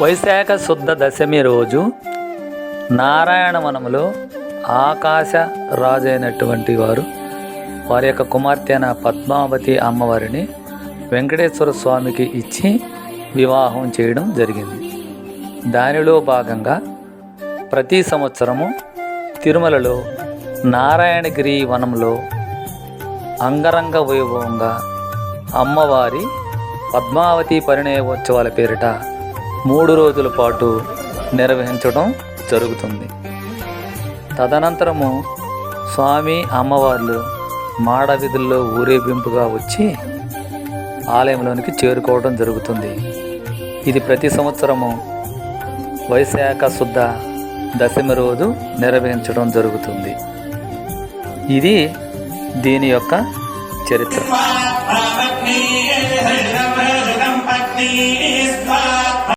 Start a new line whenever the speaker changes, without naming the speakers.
వైశాఖ శుద్ధ దశమి రోజు నారాయణ వనములో ఆకాశ రాజైనటువంటి వారు వారి యొక్క కుమార్తె అయిన పద్మావతి అమ్మవారిని వెంకటేశ్వర స్వామికి ఇచ్చి వివాహం చేయడం జరిగింది. దానిలో భాగంగా ప్రతి సంవత్సరము తిరుమలలో నారాయణగిరి వనంలో అంగరంగ వైభవంగా అమ్మవారి పద్మావతి పరిణయోత్సవాల పేరిట మూడు రోజుల పాటు నిర్వహించడం జరుగుతుంది. తదనంతరము స్వామి అమ్మవార్లు మాడవీధుల్లో ఊరేగింపుగా వచ్చి ఆలయంలోనికి చేరుకోవడం జరుగుతుంది. ఇది ప్రతి సంవత్సరము వైశాఖ శుద్ధ దశమి రోజు నిర్వహించడం జరుగుతుంది. ఇది దీని యొక్క చరిత్ర.